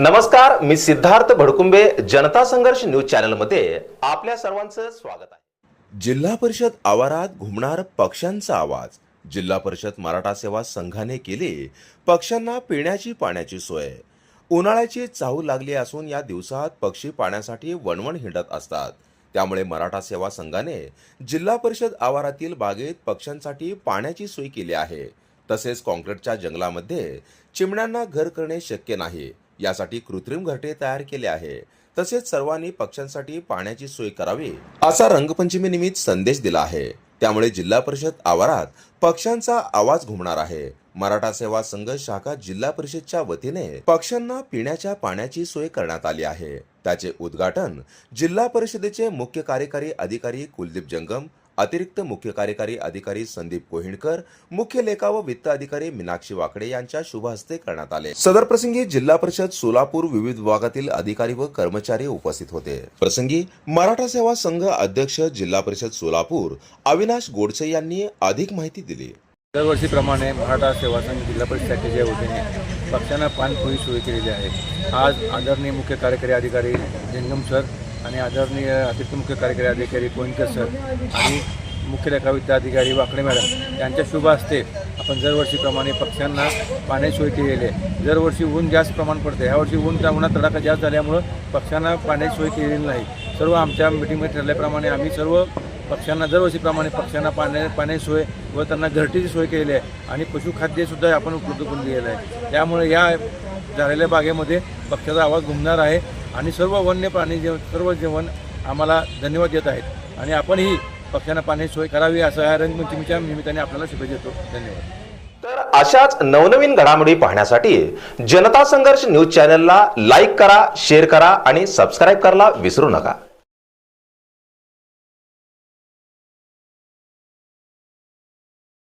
नमस्कार मी सिद्धार्थ भडकुंबे जनता संघर्ष न्यूज चॅनलमध्ये आपल्या सर्वांचं स्वागत आहे. जिल्हा परिषद आवारात घुमणार पक्ष्यांचा आवाज. जिल्हा परिषद मराठा सेवा संघाने केली पक्ष्यांना पिण्याची पाण्याची सोय. उन्हाळ्याची चाहूल लागली असून या दिवसात पक्षी पाण्यासाठी वणवण हिंडत असतात. त्यामुळे मराठा सेवा संघाने जिल्हा परिषद आवारातील बागेत पक्ष्यांसाठी पाण्याची सोय केली आहे. तसेच कॉन्क्रीटच्या जंगलामध्ये चिमण्यांना घर करणे शक्य नाही. यासाठी कृत्रिम घरटे तयार केले आहे. तसेच सर्वांनी पक्ष्यांसाठी पाण्याची सोय करावी असा रंगपंचमी निमित्त संदेश दिला आहे. त्यामुळे जिल्हा परिषद आवारात पक्ष्यांचा आवाज घुमणार आहे. मराठा सेवा संघ शाखा जिल्हा परिषदच्या वतीने पक्ष्यांना पिण्याच्या पाण्याची सोय करण्यात आली आहे. त्याचे उद्घाटन जिल्हा परिषदेचे मुख्य कार्यकारी अधिकारी कुलदीप जंगम अतिरिक्त मुख्य कार्यकारी अधिकारी संदीप कोहिणकर मुख्य लेखा व वित्त अधिकारी मीनाक्षी वाकडे यांच्या शुभ हस्ते करण्यात आले. सदर प्रसंगी जिल्हा परिषद सोलापूर विविध विभागातील अधिकारी व कर्मचारी उपस्थित होते. प्रसंगी मराठा सेवा संघ अध्यक्ष जिल्हा परिषद सोलापूर अविनाश गोडसे यांनी अधिक माहिती दिली. दरवर्षीप्रमाणे मराठा सेवा संघ जिल्हा परिषद शाखेच्या वतीने पक्षानं पाणपोई सुरू केलेली आहे. आज आदरणीय मुख्य कार्यकारी अधिकारी जंगम सर आणि आदरणीय अतिरिक्त मुख्य कार्यकारी अधिकारी कोणकर सर आणि मुख्य लेखावित्त अधिकारी वाकडे मॅडम यांच्या शुभ असते आपण दरवर्षीप्रमाणे पक्ष्यांना पाण्याची सोय केलेली आहे. दरवर्षी ऊन जास्त प्रमाण पडते यावर्षी ऊन उन्हात तडाखा जास्त झाल्यामुळं पक्ष्यांना पाण्याची सोय केलेली नाही. सर्व आमच्या मिटिंगमध्ये ठरल्याप्रमाणे आम्ही सर्व पक्ष्यांना दरवर्षीप्रमाणे पक्ष्यांना पाण्या पाण्याची सोय व त्यांना घरटीची सोय केलेली आहे आणि पशुखाद्यसुद्धा आपण उपलब्ध करून दिलेलं आहे. त्यामुळे या झालेल्या बागेमध्ये पक्ष्याचा आवाज घुमणार आहे. आणि सर्व वन्य प्राणी जेव सर्व जेवण आम्हाला धन्यवाद देत आहेत. आणि आपणही पक्ष्यांना पाण्याची सोय करावी असं या रंगपंचमीच्या निमित्ताने आपल्याला शुभेच्छा देतो. धन्यवाद. तर अशाच नवनवीन घडामोडी पाहण्यासाठी जनता संघर्ष न्यूज चॅनलला लाईक करा शेअर करा आणि सबस्क्राईब करायला विसरू नका.